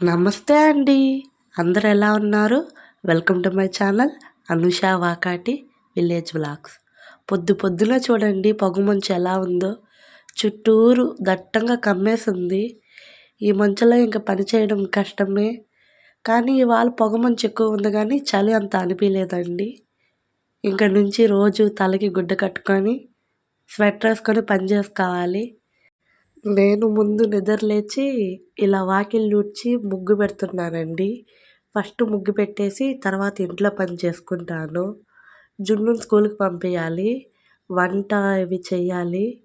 నమస్తే అండి. అందరు ఎలా ఉన్నారు? Welcome to my channel Anusha Vakati village vlogs. పొద్దు పొద్దున చూడండి పొగమంచు ఎలా ఉందో. చుట్టూరు దట్టంగా కమ్మేసింది. ఈ మంచులో ఇంకా పని చేయడం కష్టమే. కానీ ఇవాళ పొగమంచు ఎక్కువ ఉంది కానీ చలి అంత అనిపించలేదండి ఇంకా నుంచి రోజు తలకి గుడ్డ కట్టుకొని స్వెటర్ వేసుకొని పని చేసుకోవాలి. నేను ముందు నిద్రలేచి ఇలా వాకిలి ఊడ్చి ముగ్గు పెడుతున్నానండి. ఫస్ట్ ముగ్గు పెట్టేసి తర్వాత ఇంట్లో పని చేసుకుంటాను. జున్నుని స్కూల్కి పంపించాలి వంట ఇవి చేయాలి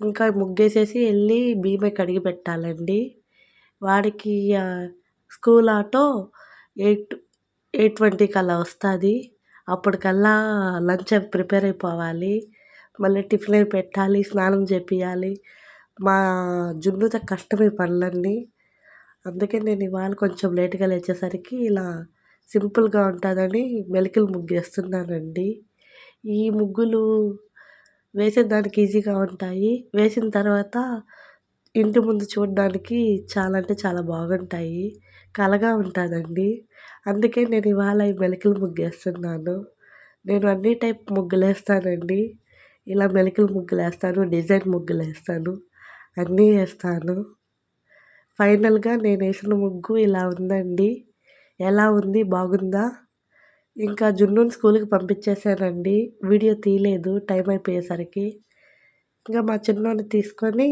ఇంకా ముగ్గేసేసి వెళ్ళి భీమే కడిగి పెట్టాలండి. వాడికి స్కూల్ ఆటో ఎయిట్ ఎయిట్ ట్వంటీకి అలా వస్తుంది. అప్పటికల్లా లంచ్ ప్రిపేర్ అయిపోవాలి. మళ్ళీ టిఫిన్ పెట్టాలి స్నానం చేపియాలి. మా జున్నుతో కష్టమే పనులన్నీ. అందుకే నేను ఇవాళ కొంచెం లేట్గా లేచేసరికి ఇలా సింపుల్గా ఉంటుందని మెలికలు ముగ్గు వేస్తున్నానండి. ఈ ముగ్గులు వేసేదానికి ఈజీగా ఉంటాయి. వేసిన తర్వాత ఇంటి ముందు చూడడానికి చాలా అంటే చాలా బాగుంటాయి. కళగా ఉంటుందండి. అందుకే నేను ఇవాళ ఈ మెలికలు ముగ్గు వేస్తున్నాను. నేను అన్ని టైప్ ముగ్గులేస్తానండి. ఇలా మెలికలు ముగ్గులేస్తాను డిజైన్ ముగ్గులేస్తాను. అన్నీ వేస్తాను ఫైనల్గా నేను వేసిన ముగ్గు ఇలా ఉందండి. ఎలా ఉంది? బాగుందా? ఇంకా జున్నుని స్కూల్కి పంపించేసానండి వీడియో తీయలేదు టైం అయిపోయేసరికి. ఇంకా మా చిన్నోని తీసుకొని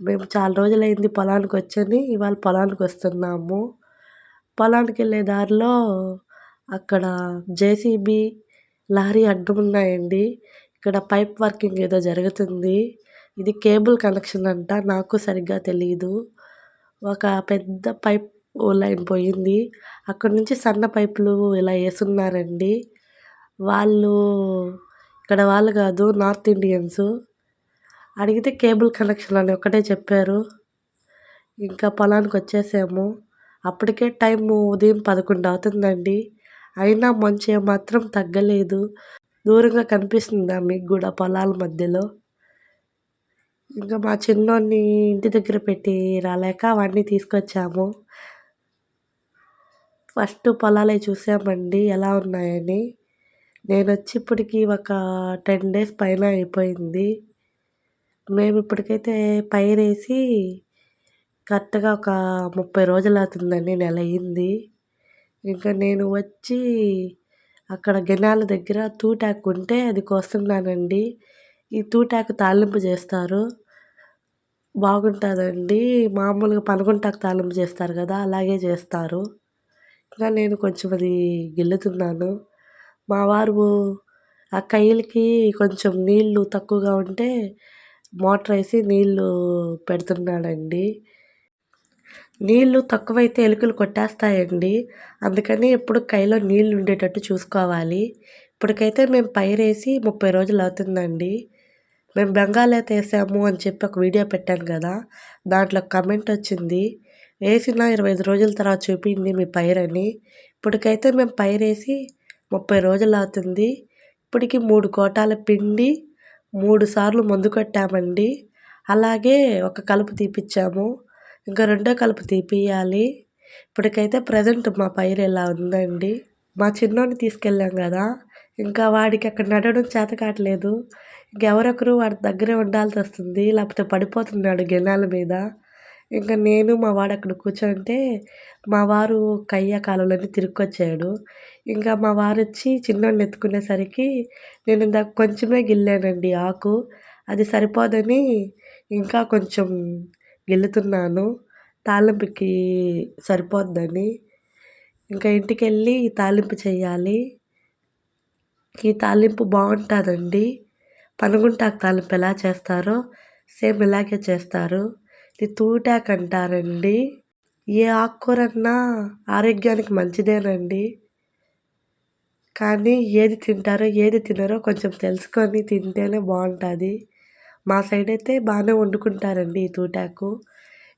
మేము చాలా రోజులైంది పొలానికి వచ్చని ఇవాళ పొలానికి వస్తున్నాము. పొలానికి వెళ్ళే దారిలో అక్కడ జేసీబీ లారీ అడ్డం ఉన్నాయండి. ఇక్కడ పైప్ వర్కింగ్ ఏదో జరుగుతుంది. ఇది కేబుల్ కనెక్షన్ అంట నాకు సరిగ్గా తెలియదు ఒక పెద్ద పైప్ లైన్ పోయింది. అక్కడ నుంచి సన్న పైపులు ఇలా వేసున్నారండి వాళ్ళు ఇక్కడ వాళ్ళు కాదు నార్త్ ఇండియన్స్. అడిగితే కేబుల్ కనెక్షన్ అని ఒకటే చెప్పారు. ఇంకా పొలానికి వచ్చేసాము. అప్పటికే టైం ఉదయం పదకొండు అవుతుందండి. అయినా మంచి ఏమాత్రం తగ్గలేదు. దూరంగా కనిపిస్తుందా మీకు కూడా పొలాల మధ్యలో? ఇంకా మా చిన్నోడిని ఇంటి దగ్గర పెట్టి రాలేక అవన్నీ తీసుకొచ్చాము. ఫస్ట్ పొలాలే చూసామండి ఎలా ఉన్నాయని. నేను వచ్చి ఇప్పటికి ఒక టెన్ డేస్ పైన అయిపోయింది. మేము ఇప్పటికైతే పైరేసి కరెక్ట్గా ఒక ముప్పై రోజులు అవుతుందండి నెల అయింది. ఇంకా నేను వచ్చి అక్కడ గెనాల దగ్గర తూటాకు ఉంటే అది కోస్తున్నానండి. ఈ తూటాకు తాలింపు చేస్తారు. బాగుంటుందండి. మామూలుగా పనగుంటాకు తాలింపు చేస్తారు కదా అలాగే చేస్తారు. ఇంకా నేను కొంచెం అది గిల్లుతున్నాను. మా వారు ఆ కయ్యలకి కొంచెం నీళ్ళు తక్కువగా ఉంటే మోటార్ వేసి నీళ్ళు పెడుతున్నాడండి. నీళ్ళు తక్కువైతే ఎలుకలు కొట్టేస్తాయండి. అందుకని ఎప్పుడు కైలో నీళ్ళు ఉండేటట్టు చూసుకోవాలి. ఇప్పటికైతే మేము పైరేసి ముప్పై రోజులు అవుతుందండి. మేము బెంగాలైతే వేసాము అని చెప్పి ఒక వీడియో పెట్టాను కదా దాంట్లో కమెంట్ వచ్చింది వేసిన ఇరవై ఐదు రోజుల తర్వాత చూపింది మీ పైరని ఇప్పటికైతే మేము పైరేసి ముప్పై రోజులు అవుతుంది. ఇప్పటికి మూడు కోటాల పిండి మూడు సార్లు మందు కొట్టామండి. అలాగే ఒక కలుపు తీపిచ్చాము. ఇంకా రెండో కలుపు తీపియాలి ఇప్పటికైతే ప్రజెంట్ మా పైరు ఎలా ఉందండి? మా చిన్నోడిని తీసుకెళ్ళాం కదా ఇంకా వాడికి అక్కడ నడవడం చేత కావట్లేదు. ఇంకెవరొకరు వాడి దగ్గరే ఉండాల్సి వస్తుంది. లేకపోతే పడిపోతున్నాడు గెనాల మీద. ఇంకా నేను మా వాడు అక్కడ కూర్చుంటే మా వారు కయ్య కాలంలోనే తిరుక్కొచ్చాడు ఇంకా మా వారు వచ్చి చిన్నోడిని ఎత్తుకునేసరికి నేను ఇందాక కొంచెమే గిల్లానండి ఆకు. అది సరిపోదని ఇంకా కొంచెం గిల్లుతున్నాను. తాలింపుకి సరిపోద్దని. ఇంకా ఇంటికి వెళ్ళి తాలింపు చేయాలి. ఈ తాలింపు బాగుంటుందండి. పనగుంటాకు తాలింపు ఎలా చేస్తారో సేమ్ ఇలాగే చేస్తారు. ఇది తూటాకు అంటారండి. ఏ ఆకుకూరన్నా ఆరోగ్యానికి మంచిదేనండి. కానీ ఏది తింటారో ఏది తినరో కొంచెం తెలుసుకొని తింటేనే బాగుంటుంది. మా సైడ్ అయితే బాగానే వండుకుంటారండి ఈ తూటాకు.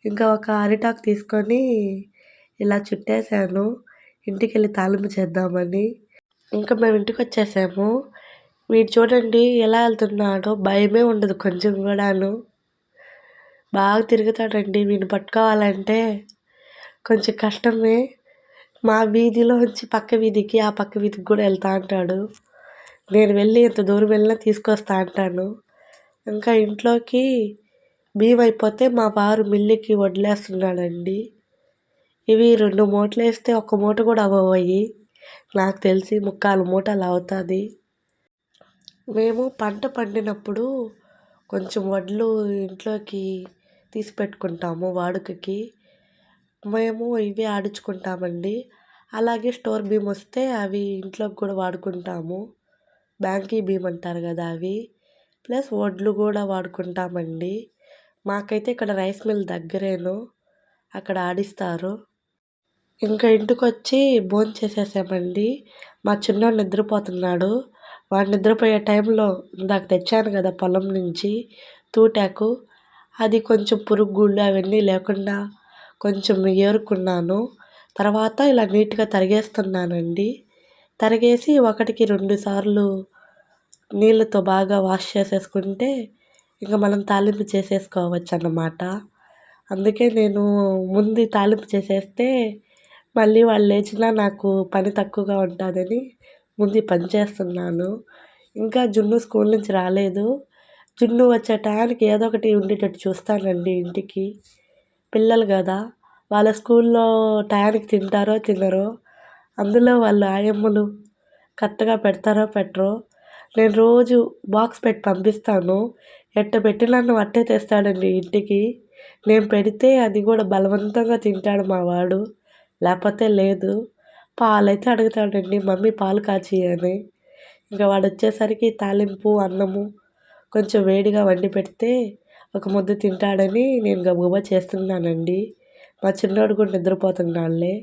ఇంకా ఒక అరిటాకు తీసుకొని ఇలా చుట్టేసాను. ఇంటికి వెళ్ళి తాలింపు చేద్దామని. ఇంకా మేము ఇంటికి వచ్చేసాము. వీడు చూడండి ఎలా వెళ్తున్నాడో భయమే ఉండదు కొంచెం కూడాను. బాగా తిరుగుతాడండి. వీడిని పట్టుకోవాలంటే కొంచెం కష్టమే. మా వీధిలోంచి పక్క వీధికి ఆ పక్క వీధికి కూడా వెళ్తా అంటాడు. నేను వెళ్ళి ఇంత దూరం వెళ్ళినా తీసుకొస్తా అంటాను. ఇంకా ఇంట్లోకి బియ్యం అయిపోతే మా వారు మిల్లుకి వడ్లేస్తున్నాడండి ఇవి రెండు మూటలు వేస్తే ఒక మూట కూడా అవ్వబోయి నాకు తెలిసి ముక్కాలు మూటలు అవుతుంది మేము పంట పండినప్పుడు కొంచెం వడ్లు ఇంట్లోకి తీసి పెట్టుకుంటాము వాడుకకి. మేము ఇవి ఆడించుకుంటామండి. అలాగే స్టోర్ బియ్యం వస్తే అవి ఇంట్లోకి కూడా వాడుకుంటాము. బ్యాంకీ బియ్యం అంటారు కదా అవి. ప్లస్ వడ్లు కూడా వాడుకుంటామండి. మాకైతే ఇక్కడ రైస్ మిల్ దగ్గరేను. అక్కడ ఆడిస్తారు. ఇంకా ఇంటికి వచ్చి భోజనం చేసేసామండి. మా చిన్నోడు నిద్రపోతున్నాడు. వాడు నిద్రపోయే టైంలో ఇందాక తెచ్చాను కదా పొలం నుంచి తూటాకు. అది కొంచెం పురుగుళ్ళు అవన్నీ లేకుండా కొంచెం ఏరుకున్నాను. తర్వాత ఇలా నీట్గా తరిగేస్తున్నానండి. తరిగేసి ఒకటికి రెండు సార్లు నీళ్ళతో బాగా వాష్ చేసేసుకుంటే ఇంకా మనం తాలింపు చేసేసుకోవచ్చు అన్నమాట అందుకే నేను ముందు తాలింపు చేసేస్తే మళ్ళీ వాళ్ళు లేచినా నాకు పని తక్కువగా ఉంటుందని ముందు పని చేస్తున్నాను. ఇంకా జున్ను స్కూల్ నుంచి రాలేదు. జున్ను వచ్చే టయానికి ఏదో ఒకటి ఉండేటట్టు చూస్తానండి ఇంటికి. పిల్లలు కదా వాళ్ళ స్కూల్లో టయానికి తింటారో తినరో అందులో వాళ్ళ ఆయమ్మలు కరెక్ట్గా పెడతారో పెట్టరో నేను రోజు బాక్స్ పెట్టి పంపిస్తాను. ఎట్ట పెట్టి నన్ను అట్టే తెస్తాడండి ఇంటికి. నేను పెడితే అది కూడా బలవంతంగా తింటాడు మా వాడు. లేకపోతే లేదు. పాలైతే అడుగుతాడండి మమ్మీ పాలు కాచి అని. ఇంకా వాడు వచ్చేసరికి తాలింపు అన్నము కొంచెం వేడిగా వండి పెడితే ఒక ముద్ద తింటాడని నేను గబగబా చేస్తున్నానండి. మా చిన్నోడు కూడా నిద్రపోతున్నాడులే.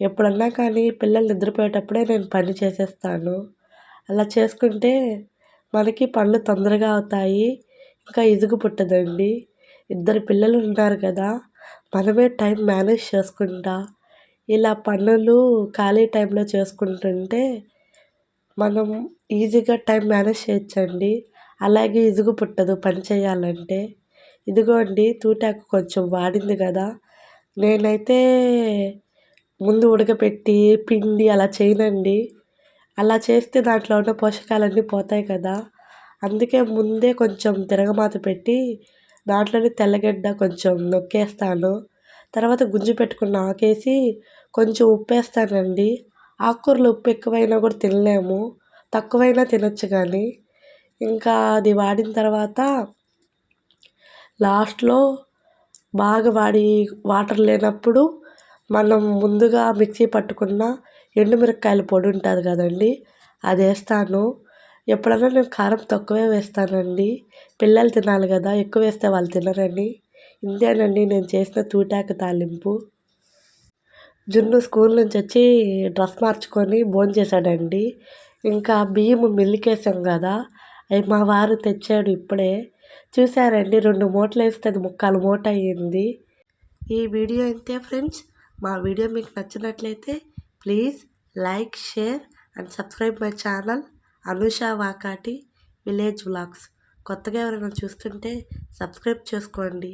ఎప్పుడన్నా కానీ పిల్లలు నిద్రపోయేటప్పుడే నేను పని చేసేస్తాను. అలా చేసుకుంటే మనకి పనులు తొందరగా అవుతాయి. ఇంకా ఇదుగు పుట్టదండి. ఇద్దరు పిల్లలు ఉన్నారు కదా మనమే టైం మేనేజ్ చేసుకుంటా. ఇలా పనులు ఖాళీ టైంలో చేసుకుంటుంటే మనం ఈజీగా టైం మేనేజ్ చేయొచ్చండి. అలాగే ఇసుగు పుట్టదు పని చేయాలంటే. ఇదిగోండి తూటాకు కొంచెం వాడింది కదా. నేనైతే ముందు ఉడకపెట్టి పిండి అలా చేయనండి. అలా చేస్తే దాంట్లో ఉన్న పోషకాలన్నీ పోతాయి కదా. అందుకే ముందే కొంచెం తిరగమాత పెట్టి దాంట్లోనే తెల్లగడ్డ కొంచెం నొక్కేస్తాను. తర్వాత గుంజు పెట్టుకున్న ఆకేసి కొంచెం ఉప్పు వేస్తానండి ఆకుకూరలు ఉప్పు ఎక్కువైనా కూడా తినలేము. తక్కువైనా తినొచ్చు కానీ. ఇంకా అది వాడిన తర్వాత లాస్ట్లో బాగా వాడి వాటర్ లేనప్పుడు మనం ముందుగా మిక్సీ పట్టుకున్న ఎండుమిరపకాయల పొడి ఉంటుంది కదండి అది వేస్తాను. ఎప్పుడైనా నేను కారం తక్కువే వేస్తానండి. పిల్లలు తినాలి కదా ఎక్కువ వేస్తే వాళ్ళు తినరండి. ఇంతేనండి నేను చేసిన తూటాకు తాలింపు. జున్ను స్కూల్ నుంచి వచ్చి డ్రెస్ మార్చుకొని భోంచేశాడండి ఇంకా బియ్యం మిల్లికేసాం కదా అవి మా వారు తెచ్చాడు ఇప్పుడే. చూసారండి రెండు మూటలు వేస్తే అది ముక్కాలు మూట అయ్యింది. ఈ వీడియో అయితే ఫ్రెండ్స్. మా వీడియో మీకు నచ్చినట్లయితే please like share and subscribe my channel Anusha Vakati village vlogs. కొత్తగా ఎవరైనా చూస్తుంటే సబ్స్క్రైబ్ చేసుకోండి.